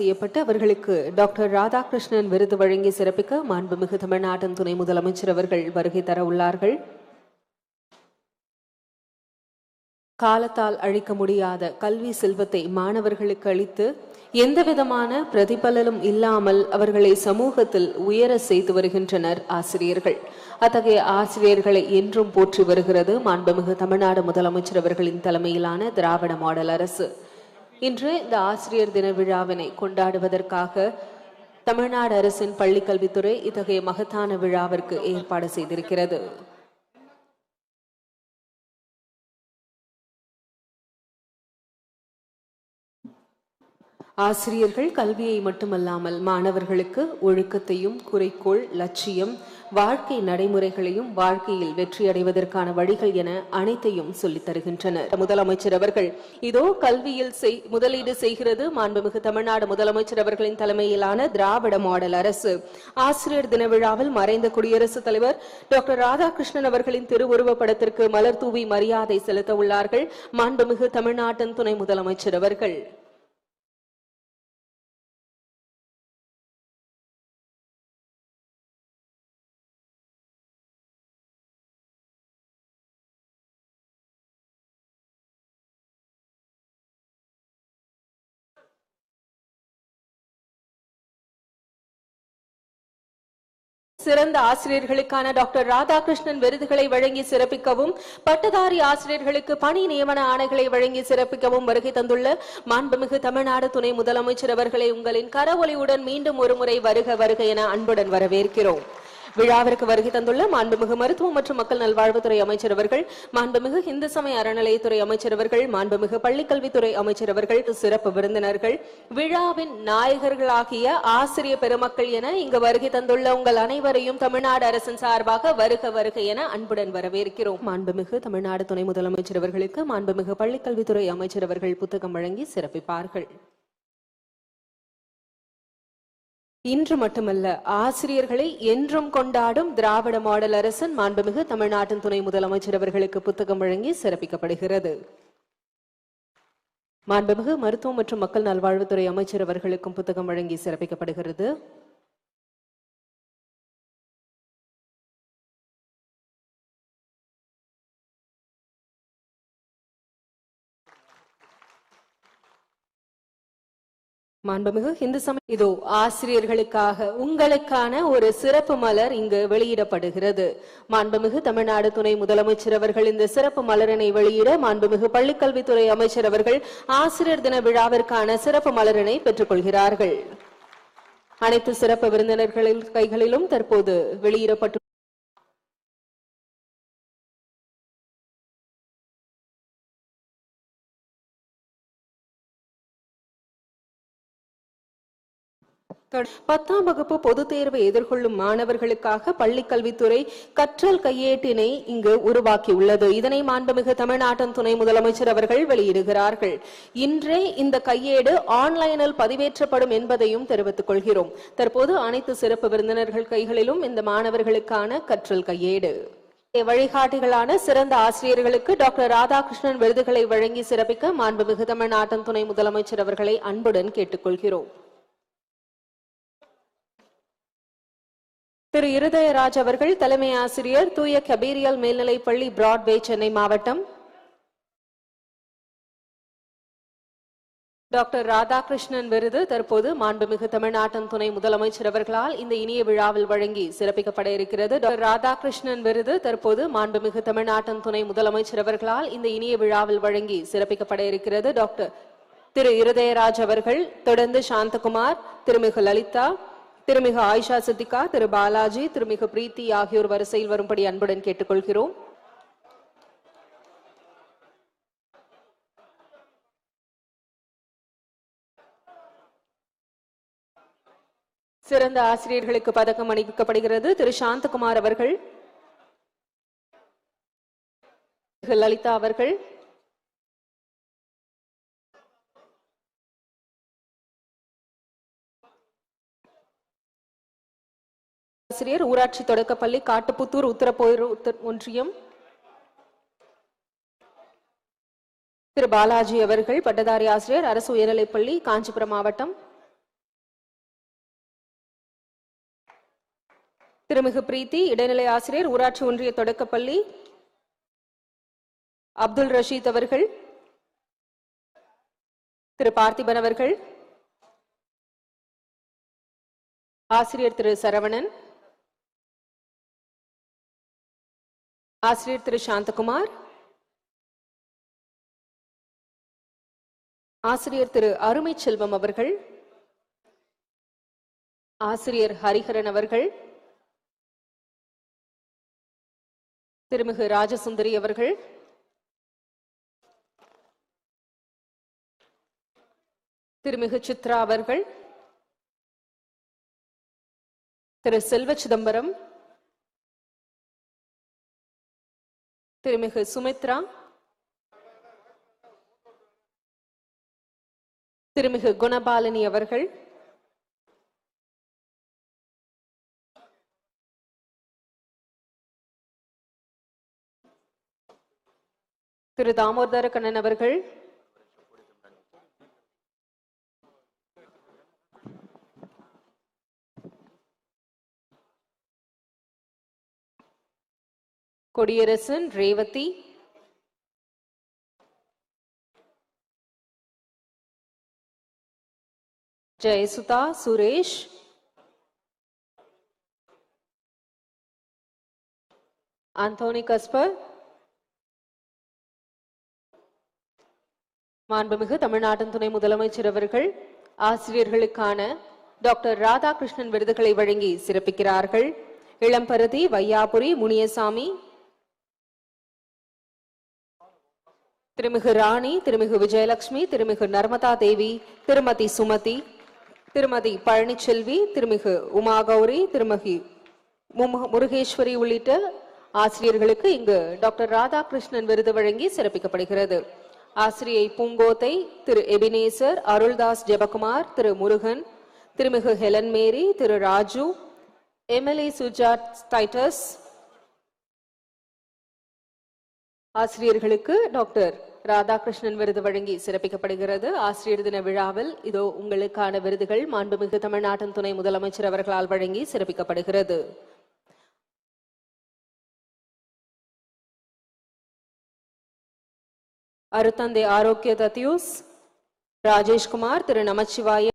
செய்யப்பட்டு அவர்களுக்கு டாக்டர் ராதாகிருஷ்ணன் விருது வழங்கி சிறப்பிக்க மாண்புமிகு தமிழ்நாட்டின் துணை முதலமைச்சர் அவர்கள் வருகை தர உள்ளார்கள். காலத்தால் அழிக்க முடியாத கல்வி செல்வத்தை மாணவர்களுக்கு அளித்து எந்தவிதமான பிரதிபலனும் இல்லாமல் அவர்களை சமூகத்தில் உயர செய்து வருகின்றனர் ஆசிரியர்கள். அத்தகைய ஆசிரியர்களை என்றும் போற்றி வருகிறது மாண்புமிகு தமிழ்நாடு முதலமைச்சர் அவர்களின் தலைமையிலான திராவிட மாடல் அரசு. இன்று இந்த ஆசிரியர் தின விழாவினை கொண்டாடுவதற்காக தமிழ்நாடு அரசின் பள்ளிக்கல்வித்துறை இத்தகைய மகத்தான விழாவிற்கு ஏற்பாடு செய்திருக்கிறது. ஆசிரியர்கள் கல்வியை மட்டுமல்லாமல் மாணவர்களுக்கு ஒழுக்கத்தையும் குறைக்கோள் லட்சியம் வாழ்க்கை நடைமுறைகளையும் வாழ்க்கையில் வெற்றியடைவதற்கான வழிகள் என அனைத்தையும் சொல்லித் தருகின்றனர். முதலமைச்சர் அவர்கள் இதோ கல்வியில் செய்- முதலீடு செய்கிறது மாண்புமிகு தமிழ்நாடு முதலமைச்சர் அவர்களின் தலைமையிலான திராவிட மாடல் அரசு. ஆசிரியர் தின விழாவில் மறைந்த குடியரசுத் தலைவர் டாக்டர் ராதாகிருஷ்ணன் அவர்களின் திருவுருவப் படத்திற்கு மலர் தூவி மரியாதை செலுத்த உள்ளார்கள் மாண்புமிகு தமிழ்நாட்டின் துணை முதலமைச்சர் அவர்கள். சிறந்த ஆசிரியர்களுக்கான டாக்டர் ராதாகிருஷ்ணன் விருதுகளை வழங்கி சிறப்பிக்கவும் பட்டதாரி ஆசிரியர்களுக்கு பணி நியமன ஆணைகளை வழங்கி சிறப்பிக்கவும் வருகை தந்துள்ள மாண்புமிகு தமிழ்நாடு துணை முதலமைச்சர் அவர்களை உங்களின் கரவொலியுடன் மீண்டும் ஒருமுறை வருக வருக என அன்புடன் வரவேற்கிறோம். விழாவிற்கு வருகை தந்துள்ள மாண்புமிகு மருத்துவம் மற்றும் மக்கள் நல்வாழ்வுத்துறை அமைச்சர் அவர்கள் மாண்புமிகு இந்து சமய அறநிலையத்துறை அமைச்சர் அவர்கள் மாண்புமிகு பள்ளிக்கல்வித்துறை அமைச்சர் அவர்கள் சிறப்பு விருந்தினர்கள் விழாவின் நாயகர்களாகிய ஆசிரிய பெருமக்கள் என இங்கு வருகை தந்துள்ள உங்கள் அனைவரையும் தமிழ்நாடு அரசின் சார்பாக வருக வருக என அன்புடன் வரவேற்கிறோம். மாண்புமிகு தமிழ்நாடு துணை முதலமைச்சர் அவர்களுக்கு மாண்புமிகு பள்ளிக்கல்வித்துறை அமைச்சர் அவர்கள் புத்தகம் வழங்கி சிறப்பிப்பார்கள். இன்று மட்டுமல்ல ஆசிரியர்களை என்றும் கொண்டாடும் திராவிட மாடல் அரசன் மாண்புமிகு தமிழ்நாட்டின் துணை முதலமைச்சர் அவர்களுக்கு புத்தகம் வழங்கி சிறப்பிக்கப்படுகிறது. மாண்புமிகு மருத்துவம் மற்றும் மக்கள் நல்வாழ்வுத்துறை அமைச்சர் அவர்களுக்கும் புத்தகம் வழங்கி சிறப்பிக்கப்படுகிறது. மாண்புமிகு இந்து சமய இதோ ஆசிரியர்களுக்காக உங்களுக்கான ஒரு சிறப்பு மலர் இங்கு வெளியிடப்படுகிறது. மாண்புமிகு தமிழ்நாடு துணை முதலமைச்சர் அவர்கள் இந்த சிறப்பு மலரினை வெளியிட மாண்புமிகு பள்ளிக்கல்வித்துறை அமைச்சர் அவர்கள் ஆசிரியர் தின விழாவிற்கான சிறப்பு மலரினை பெற்றுக்கொள்கிறார்கள். அனைத்து சிறப்பு விருந்தினர்களின் கைகளிலும் தற்போது வெளியிடப்பட்டு பத்தாம் வகுப்பு பொதுத் தேர்வு எதிர்கொள்ளும் மாணவர்களுக்காக பள்ளிக்கல்வித்துறை கற்றல் கையேட்டினை இங்கு உருவாக்கியுள்ளது. இதனை மாண்புமிகு தமிழ்நாட்டின் துணை முதலமைச்சர் அவர்கள் வெளியிடுகிறார்கள். இன்றே இந்த கையேடு ஆன்லைனில் பதிவேற்றப்படும் என்பதையும் தெரிவித்துக் கொள்கிறோம். தற்போது அனைத்து சிறப்பு விருந்தினர்கள் கைகளிலும் இந்த மாணவர்களுக்கான கற்றல் கையேடு. வழிகாட்டிகளான சிறந்த ஆசிரியர்களுக்கு டாக்டர் ராதாகிருஷ்ணன் விருதுகளை வழங்கி சிறப்பிக்க மாண்புமிகு தமிழ்நாட்டின் துணை முதலமைச்சர் அவர்களை அன்புடன் கேட்டுக்கொள்கிறோம் திரு இருதயராஜ் அவர்கள் தலைமை ஆசிரியர் தூய கபீரியல் மேல்நிலைப் பள்ளி பிராட்வே சென்னை மாவட்டம். டாக்டர் ராதாகிருஷ்ணன் விருது தற்போது மாண்புமிகு தமிழ்நாட்டின் துணை முதலமைச்சர் அவர்களால் இந்த இனிய விழாவில் வழங்கி சிறப்பிக்கப்பட இருக்கிறது. டாக்டர் ராதாகிருஷ்ணன் விருது தற்போது மாண்புமிகு தமிழ்நாட்டின் துணை முதலமைச்சர் அவர்களால் இந்த இனிய விழாவில் வழங்கி சிறப்பிக்கப்பட இருக்கிறது. டாக்டர் திரு இருதயராஜ் அவர்கள் தொடர்ந்து சாந்தகுமார் திருமிகு லலிதா திருமிகு ஆயிஷா சித்திகா திரு பாலாஜி திருமிகு பிரீத்தி ஆகியோர் வரிசையில் வரும்படி அன்புடன் கேட்டுக்கொள்கிறோம். சிறந்த ஆசிரியர்களுக்கு பதக்கம் அணிவிக்கப்படுகிறது. திரு சாந்தகுமார் அவர்கள் லலிதா அவர்கள் ஆசிரியர் ஊராட்சி தொடக்கப்பள்ளி காட்டுப்புத்தூர் உத்தரப்போர் ஒன்றியம். திரு. பாலாஜி அவர்கள் பட்டதாரி ஆசிரியர் அரசு உயர்நிலைப்பள்ளி காஞ்சிபுரம் மாவட்டம். திருமிகு பிரீத்தி இடைநிலை ஆசிரியர் ஊராட்சி ஒன்றிய தொடக்கப்பள்ளி. அப்துல் ரஷீத் அவர்கள். திரு. பார்த்திபன் அவர்கள். ஆசிரியர் திரு. சரவணன். ஆசிரியர் திரு சாந்தகுமார் ஆசிரியர் திரு அருமை செல்வம் அவர்கள் ஆசிரியர் ஹரிஹரன் அவர்கள் திருமிகு ராஜசுந்தரி அவர்கள் திருமிகு சித்ரா அவர்கள் திரு செல்வ சிதம்பரம் திருமிகு சுமித்ரா திருமிகு குணபாலினி அவர்கள் திரு தாமோதர கண்ணன் அவர்கள் கொடியரசன் ரேவதி. ஜெயசுதா சுரேஷ். Anthony Gasper. மாண்புமிகு தமிழ்நாட்டின் துணை முதலமைச்சர் அவர்கள் ஆசிரியர்களுக்கான டாக்டர் ராதாகிருஷ்ணன் விருதுகளை வழங்கி சிறப்பிக்கிறார்கள். இளம்பருதி வையாபுரி முனியசாமி திருமிகு ராணி திருமிகு விஜயலட்சுமி திருமிகு நர்மதா தேவி திருமதி சுமதி திருமதி பழனிச்செல்வி திருமிகு உமா கௌரி திருமகி முருகேஸ்வரி உள்ளிட்ட ஆசிரியர்களுக்கு இங்கு டாக்டர் ராதாகிருஷ்ணன் விருது வழங்கி சிறப்பிக்கப்படுகிறது. ஆசிரியை Poongothai Thiru Ebenezer Aruldas Jebakumar Thiru Murugan Thirumigu Helen Mary Thiru Raju MLA Sujath Titus ஆசிரியர்களுக்கு டாக்டர் ராதாகிருஷ்ணன் விருது வழங்கி சிறப்பிக்கப்படுகிறது. ஆசிரியர் தின விழாவில் இதோ உங்களுக்கான விருதுகள் மாண்புமிகு தமிழ்நாட்டின் துணை முதலமைச்சர் அவர்களால் வழங்கி சிறப்பிக்கப்படுகிறது. அருத்தந்தை ஆரோக்கிய தத்யூஸ் ராஜேஷ்குமார் திரு நமச்சிவாய